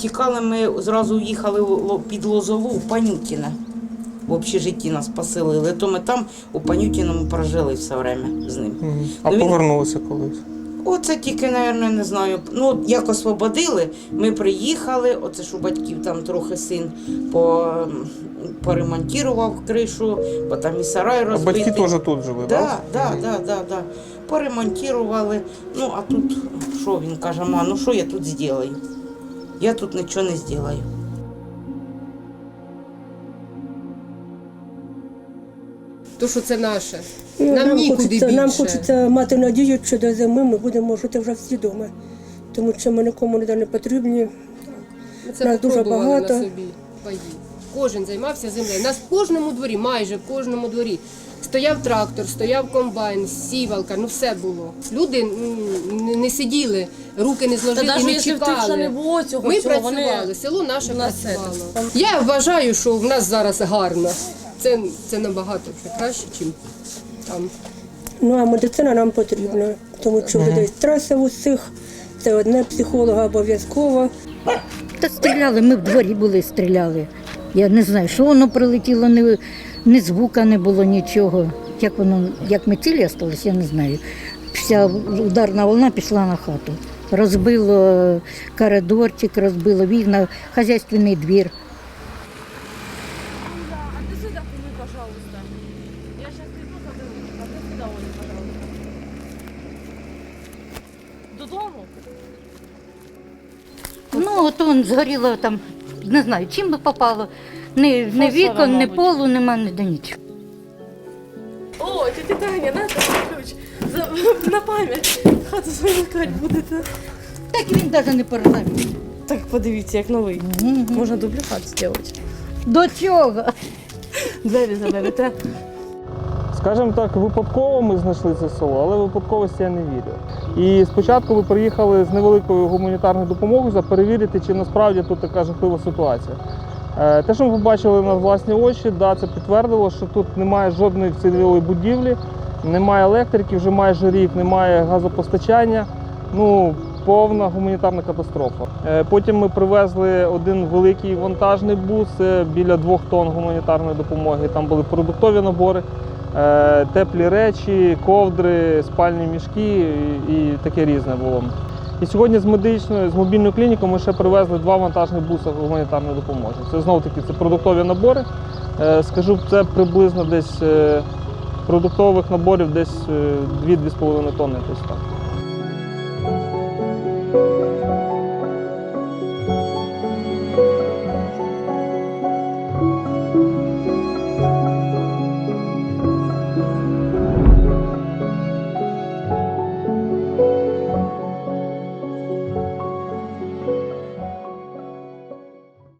тікали, ми зразу їхали під Лозову у Панютіне. В общежитті нас поселили. То ми там у Панютіному прожили все время з ним. Мгм. А Ну, він- повернулися колись. Оце тільки, мабуть, не знаю. Ну, як освободили, ми приїхали, оце ж у батьків там трохи син по, поремонтував кришу, бо там і сарай А батьки теж тут жили, Да, так? да, да, да, да. Поремонтували. Ну, а тут що він каже, ма, ну що я тут зроблю? Я тут нічого не зроблю. То, що це наше. Ну, Нам нікуди хочеться, більше. нам хочеться мати надію, що до зими ми будемо жити вже всі вдома. Тому що ми нікому ніде не потрібні. Ми це Нас дуже попробували багато. на собі. Паї. Кожен займався землею. У нас в кожному дворі, майже в кожному дворі. Стояв трактор, стояв комбайн, сівалка, ну все було. Люди м, не- не сиділи, руки не Та зложили, навіть не якщо в тих, що чекали. не було цього, Ми всього, працювали, вони село наше у нас це, працювало. Я вважаю, що в нас зараз гарно. Це, це набагато краще, ніж там. Ну а медицина нам потрібна, тому що людей стреси в усіх. Це одне психолога обов'язково. Та стріляли, ми в дворі були, стріляли. Я не знаю, що воно прилетіло, ні, ні звука не було, нічого. Як воно, як ми цілі осталися, я не знаю. Вся ударна волна пішла на хату. Розбило коридорчик, розбило вікна, хазяйственний двір. Ну, от он згоріло там, не знаю, чим би попало. Ні, ні вікон, ні полу, нема, ніде нічого. О, тетя Таня, на ключ. За, на пам'ять. Хату замикати будете. Так він навіть не порозумів. Так подивіться, як новий. Можна дублікат зробити. До чого? Двері заберете. Скажімо так, випадково ми знайшли це село, але випадковості я не вірю. І спочатку ви приїхали з невеликою гуманітарною допомогою за перевірити, чи насправді тут така жахлива ситуація. Е, Те, що ми побачили на власні очі, да, це підтвердило, що тут немає жодної вцілілої будівлі, немає електрики, вже майже рік, немає газопостачання. Ну, повна гуманітарна катастрофа. Е, Потім ми привезли один великий вантажний бус е, біля двох тонн гуманітарної допомоги. Там були продуктові набори, теплі речі, ковдри, спальні мішки і таке різне було. І сьогодні з медичною, з мобільною клінікою ми ще привезли два вантажних буса гуманітарної допомоги. Це знову таки це продуктові набори. Е, Скажу, це приблизно десь е, продуктових наборів десь е, 2-2,5 тонни. Десь так.